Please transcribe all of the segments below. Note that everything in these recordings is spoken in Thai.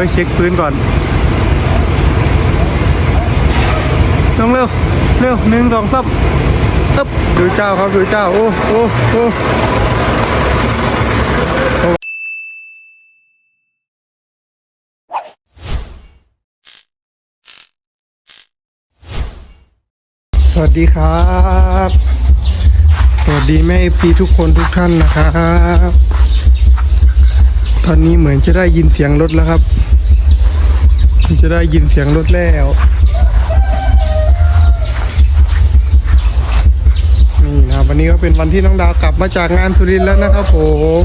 ฮ้ยเช็คพื้นก่อนลงเร็วเร็วหนึ่งสองสามตึ๊บดูเจ้าครับดูเจ้าโอ้โอ้โอ้สวัสดีครับ สวัสดีแม่พีทุกคนทุกท่านนะครับ ตอนนี้เหมือนจะได้ยินเสียงรถแล้วครับ จะได้ยินเสียงรถแล้วนี่นะครับวันนี้ก็เป็นวันที่น้องดาวกลับมาจากงานสุรินทร์แล้วนะครับผม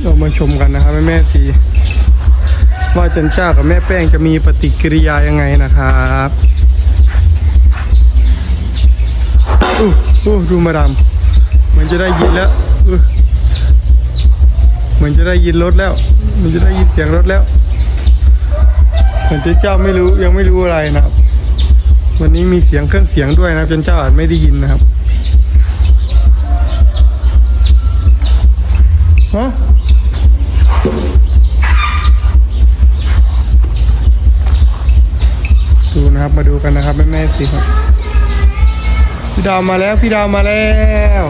เรามาชมกันนะครับแม่สีว่าจันจ้ากับแม่แป้งจะมีปฏิกิริยายังไงนะครับอู้อู้ดูมาดามเหมันจะได้ยินแล้วเหมันจะได้ยินรถแล้ว มันจะได้ยินเสียงรถแล้ว เหมือนเจ้าเจ้าไม่รู้ยังไม่รู้อะไรนะครับ วันนี้มีเสียงเครื่องเสียงด้วยนะจนเจ้าอาจไม่ได้ยินนะครับฮะดูนะครับมาดูกันนะครับแม่แม่สิครับพี่ดาวมาแล้วพี่ดาวมาแล้ว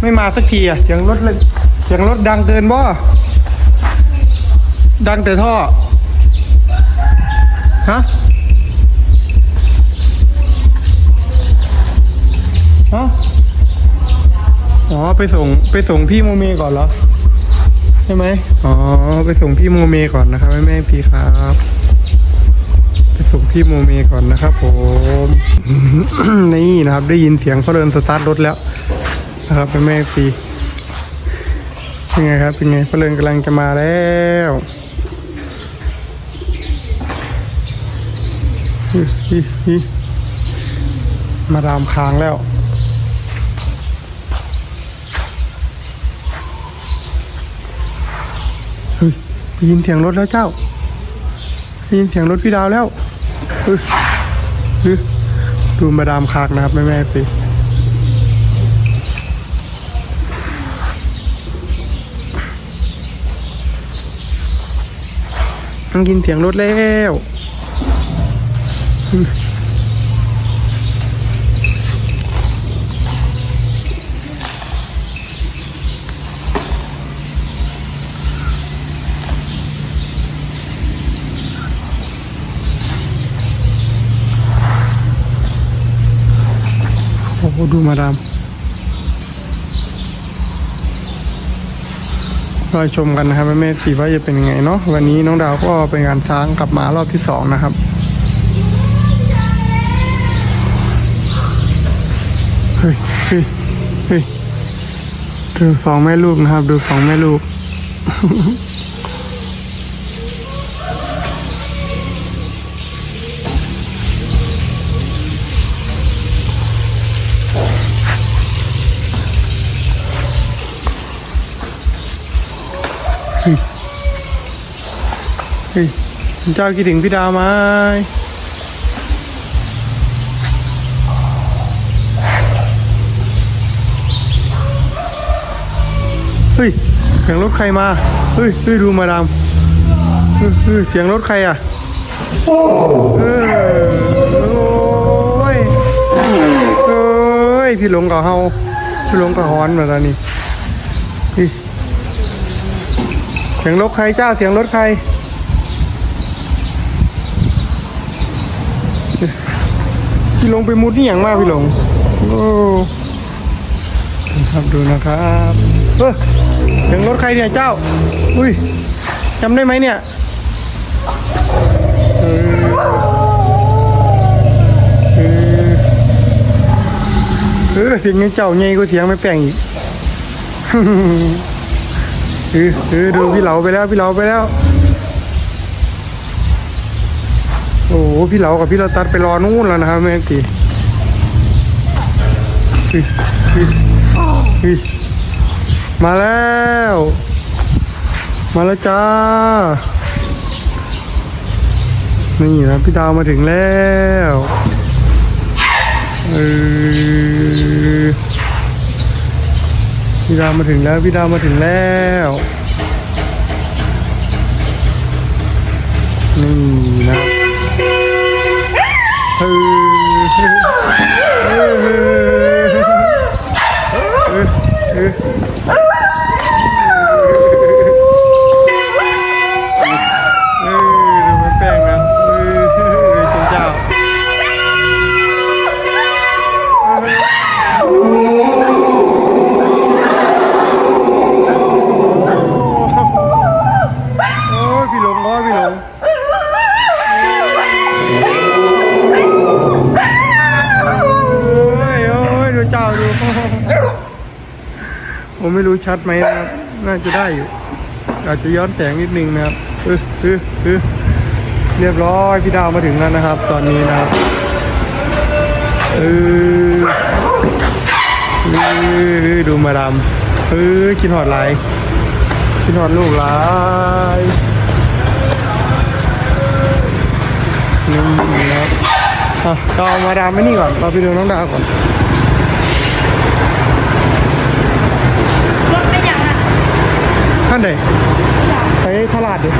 ไม่มาสักทีอะเสียงรถเลยเสียงรถดังเกินบ่ดังแต่ท่อ ฮะ ฮะ อ๋อ ไปส่งไปส่งพี่โมเมก่อนเหรอ ใช่ไหม อ๋อ ไปส่งพี่โมเมก่อนนะครับ แม่แม่พี่ครับ ไปส่งพี่โมเมก่อนนะครับผม นี่นะครับ ได้ยินเสียงเขาเดินสตาร์ทรถแล้ว นะครับเป็นแม่ฟรีเป็นไงครับเป็นไงพระเริงกำลังจะมาแล้วมาดามค้างแล้วยได้ยินเสียงรถแล้วเจ้าได้ยินเสียงรถพี่ดาวแล้วดูมาดามคางนะครับแม่แม่ฟ ต้องกินเสียงรถแล้วโอ้โหดูมาดาม รอชมกันนะครับแม่แม่สีว่าจะเป็นยังไงเนาะวันนี้น้องดาวก็เป็นงานช้างกลับมารอบที่สองนะครับเฮ้ยเฮ้ยเฮ้ยดูสองแม่ลูกนะครับ ดูสองแม่ลูก เฮ้ยคุณเจ้าคิดถึงพี่ดาวไหมเฮ้ยเสียงรถใครมา เฮ้ยเฮ้ยดูมาดามเฮ้ยเฮ้ยเสียงรถใครอะเออโอ้ยเอ้ย พี่หลงกับเฮาพี่หลงกับฮอนมาตอนนี้เฮ้ยเสียงรถใครเจ้าเสียงรถใคร พี่ลงไปมุดนี่อย่างมากพี่หลง โอ้ครับดูนะครับเออเสียงรถใครเนี่ยเจ้า อุ้ยจำได้ไหมเนี่ยเออเออเออเสียงเงี้ยเจ้าไงก็เสียงไม่แปลงอีกเออเออดูพี่เหลาไปแล้วพี่เหลาไปแล้ว โอ้พี่เหลากับพี่เราตัดไปรอนู่นแล้วนะครับแม่กีเฮ้ยเฮ้ยเฮ้ยมาแล้ว มาแล้วจ้า นี่นะพี่ดาวมาถึงแล้วเออพี่ดาวมาถึงแล้ว พี่ดาวมาถึงแล้วนี่นะ เออเอ อ้าดู ผมไม่รู้ชัดไหมนะครับ น่าจะได้อยู่ อาจจะย้อนแสงนิดนึงนะครับเออเออเออเรียบร้อยพี่ดาวมาถึงแล้วนะครับ ตอนนี้นะครับเออเออดูมาดามเออกินหอดไหลกินหอดลูกหลนี่นะครับอะเราเอามาดามไม่นี่ก่อน เราไปดูน้องดาวก่อน รถไม่ยังอะ ขั้นใดไปตลาดดิ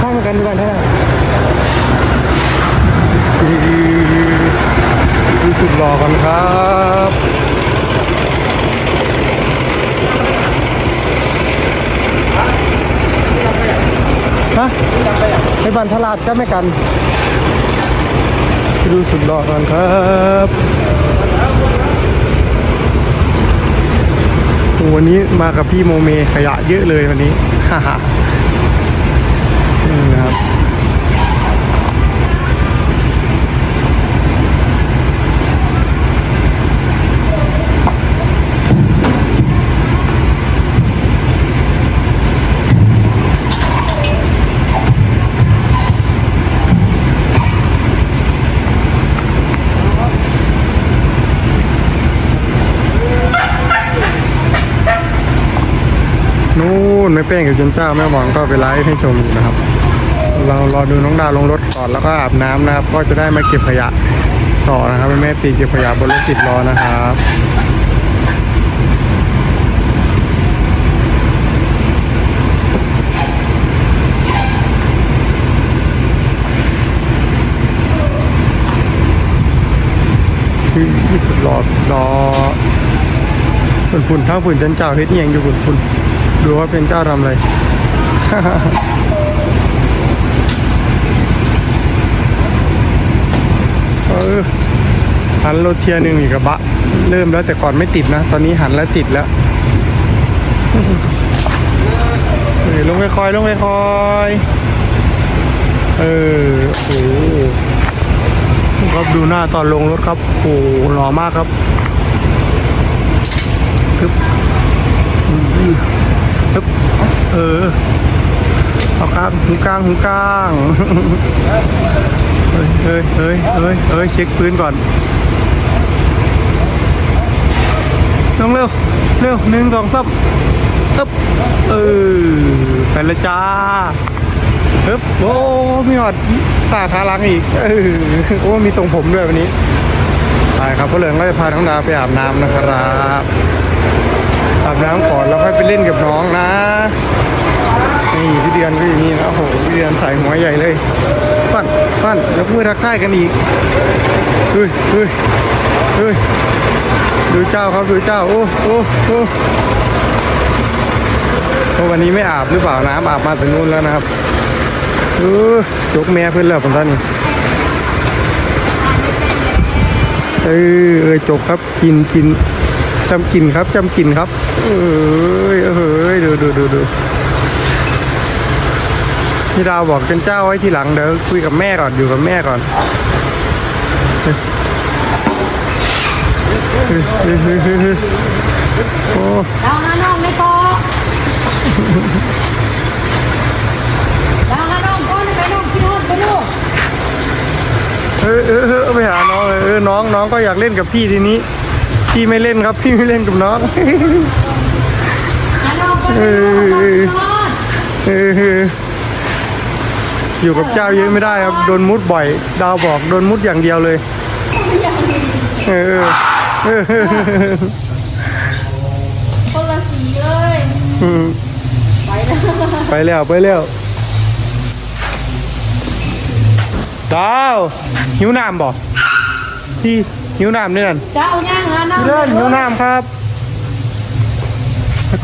ข้ามกันดีกว่าเท่าไหร่ดูสุดหล่อกันครับฮะไปบันทลาดก็ไม่กัน ดูสุดหล่อกันครับ วันนี้มากับพี่โมเมขยะเยอะเลยวันนี้ฮ่าฮ่านี่นะครับ นู่ นแม่แป้งกับเจนเจ้าแม่หมอนก็ไปไลฟ์ให้ชมอยู่นะครับ เรารอดูน้องดาวลงรถก่อนแล้วก็อาบน้ำนะครับ ก็จะได้มาเก็บขยะต่อนะครับแม่สีเก็บขยะบนรถติดล้อนะครับคือสุดรอสุดรอฝุ่นฝุ่นทั้งฝุ่นจันเจ้าเฮ็ดอิหยังอยู่ฝุ่นฝุ่น ดูว่าเป็นเจ้าทำอะไร เออหันรถเทียร์หนึ่งอีกกระบะ เริ่มแล้วแต่ก่อนไม่ติดนะ ตอนนี้หันแล้วติดแล้วเออลงไปคอยลงไปคอย เออโอ้โหครับดูหน้าตอนลงรถครับโอ้โหหล่อมากครับทึบ เออเอากลางหูกลางหูกลางเฮ้ยเฮ้ยเฮ้ยเฮ้ยเฮ้ยเช็คพื้นก่อนลงเร็วเร็วหนึ่งสองสามตึ๊บเออไปและจ้าฮึบโอ้มีหอดสาขาหลังอีกเออโอ้มีทรงผมด้วยวันนี้ไปครับพ่อเหลืองก็จะพาน้งดาไปอาบน้ำนะครับ อาบน้ำก่อนแล้วค่อยไปเล่นกับน้องนะ นี่พี่เดือนก็อย่างนี้นะโอ้โหพี่เดือนใส่หัวใหญ่เลยฟันฟันยกมือทักทายกันอีกเฮ้ยเฮ้ยเฮ้ยดูเจ้าครับดูเจ้า โอ้โอ้โอ้วันนี้ไม่อาบหรือเปล่าน้ำอาบมาถึงนู้นแล้วนะครับเออยกแม่เพื่อนแล้วผมท่านนี่เออเออจบครับกินกินจำกินครับจำกินครับ เอ้ยเอ้ยดูดูดูดูพี่ดาวบอกเป็นเจ้าไว้ทีหลังเดี๋ยวคุยกับแม่ก่อนอยู่กับแม่ก่อนเฮ้ยเฮ้ยเฮ้ยเฮ้ยเฮ้ยโอ้ดาวหาน้องไม่พอดาวหาน้องก่อนไปน้องพี่โน้ตไปลูกเออเออเออไปหาน้องเลยเออน้องน้องก็อยากเล่นกับพี่ทีนี้ พี่ไม่เล่นครับ พี่ไม่เล่นกับน้องหาน้ องก่อนเอไปอลูกก่อนเออเอออยู่กับเจ้าเยอะไม่ได้ครับ โดนมุดบ่อย ดาวบอกโดนมุดอย่างเดียวเลย เออเออคนละสีเลยอืมไปแล้วไปแล้วไปแล้วดาวหิวน้ำบ่พี่หิวน้ำด้วยนั่นเจ้าย่างฮะน้องเลื่อนหิวน้ำครับ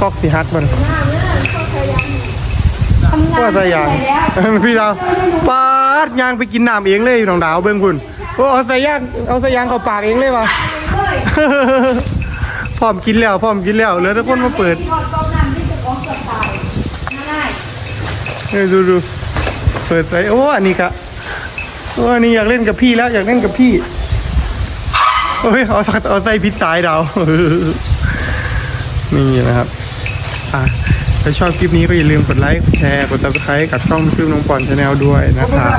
แล้วก๊อกสีฮักมันทำงานก็ใส่ยางไปแล้วพี่ดาวปาดยางไปกินน้ำเองเลยน้องดาวเบิ้งคุณโอ้เอาใส่ยางเอาใส่ยางเข้าปากเองเลยวะพร้อมกินแล้วพร้อมกินแล้วเหลือแต่คนมาเปิดที่ทอดต้มน้ำที่จะของเกือบตายง่ายเออดูดูเปิดใส่โอ้อันนี้กะโอ้อันนี้อยากเล่นกับพี่แล้ว อยากเล่นกับพี่โอ้ยเอาเอาใส่พิษตายดาวนี่นะครับ อะถ้าชอบคลิปนี้ก็อย่าลืมกดไลค์กดแชร์ กด subscribe กับช่องชื่อน้องปอนชาแนลด้วยนะครับ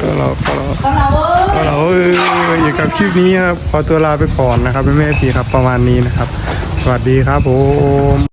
ก็เราก็เราก็เราเอออยู่กับคลิปนี้ครับขอตัวลาไปก่อนนะครับแม่แม่พี่ครับประมาณนี้นะครับ สวัสดีครับผม